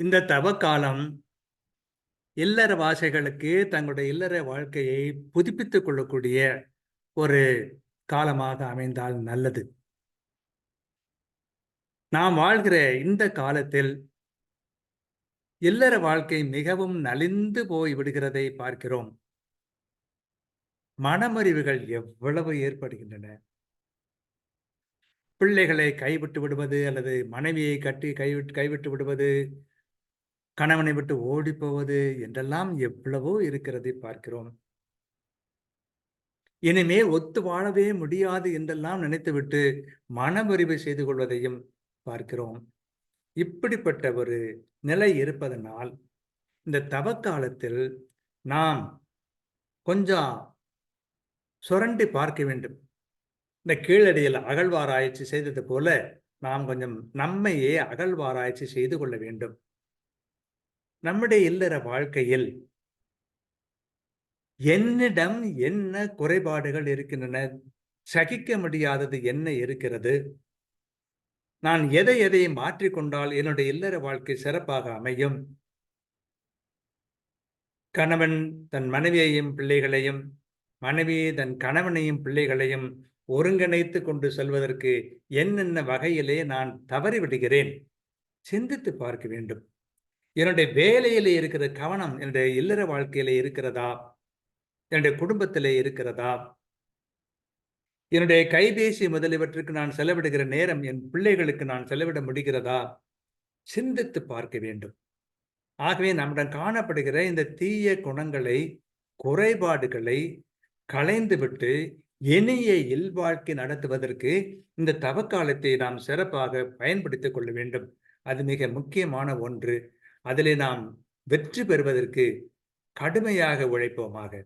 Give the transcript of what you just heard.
இந்த தவ காலம் இல்லற வாசைகளுக்கு தங்களுடைய இல்லற வாழ்க்கையை புதுப்பித்துக் கொள்ளக்கூடிய ஒரு காலமாக அமைந்தால் நல்லது. நாம் வாழ்கிற இந்த காலத்தில் இல்லற வாழ்க்கை மிகவும் நலிந்து போய் விடுகிறதை பார்க்கிறோம். மனமறிவுகள் எவ்வளவு ஏற்படுகின்றன. பிள்ளைகளை கைவிட்டு விடுவது அல்லது மனைவியை கட்டி கைவிட்டு கைவிட்டு விடுவது கணவனை விட்டு ஓடி போவது என்றெல்லாம் எவ்வளவோ இருக்கிறதை பார்க்கிறோம். இனிமேல் ஒத்து வாழவே முடியாது என்றெல்லாம் நினைத்துவிட்டு மனமுறிவு செய்து கொள்வதையும் பார்க்கிறோம். இப்படிப்பட்ட ஒரு நிலை இருப்பதனால் இந்த தவக்காலத்தில் நாம் கொஞ்சம் சுரண்டி பார்க்க வேண்டும். இந்த கீழடியில் அகழ்வாராய்ச்சி செய்தது போல நாம் கொஞ்சம் நம்மையே அகழ்வாராய்ச்சி செய்து கொள்ள வேண்டும். நம்முடைய இல்லற வாழ்க்கையில் என்னிடம் என்ன குறைபாடுகள் இருக்கின்றன? சகிக்க முடியாதது என்ன இருக்கிறது? நான் எதை எதை மாற்றிக்கொண்டால் என்னுடைய இல்லற வாழ்க்கை சிறப்பாக அமையும்? கணவன் தன் மனைவியையும் பிள்ளைகளையும் மனைவி தன் கணவனையும் பிள்ளைகளையும் ஒருங்கிணைத்து கொண்டு செல்வதற்கு என்னென்ன வகையிலே நான் தவறிவிடுகிறேன்? சிந்தித்து பார்க்க வேண்டும். என்னுடைய வேலையில இருக்கிற கவனம் என்னுடைய இல்லற வாழ்க்கையில இருக்கிறதா? என்னுடைய குடும்பத்திலே இருக்கிறதா? என்னுடைய கைபேசி முதலியவற்றுக்கு நான் செலவிடுகிற நேரம் என் பிள்ளைகளுக்கு நான் செலவிட முடிகிறதா? சிந்தித்து பார்க்க வேண்டும். ஆகவே நம்மிடம் காணப்படுகிற இந்த தீய குணங்களை குறைபாடுகளை களைந்துவிட்டு இனிய இல்வாழ்க்கை நடத்துவதற்கு இந்த தவக்காலத்தை நாம் சிறப்பாக பயன்படுத்திக் கொள்ள வேண்டும். அது மிக முக்கியமான ஒன்று. அதிலே நாம் வெற்றி பெறுவதற்கு கடுமையாக உழைப்போமாக.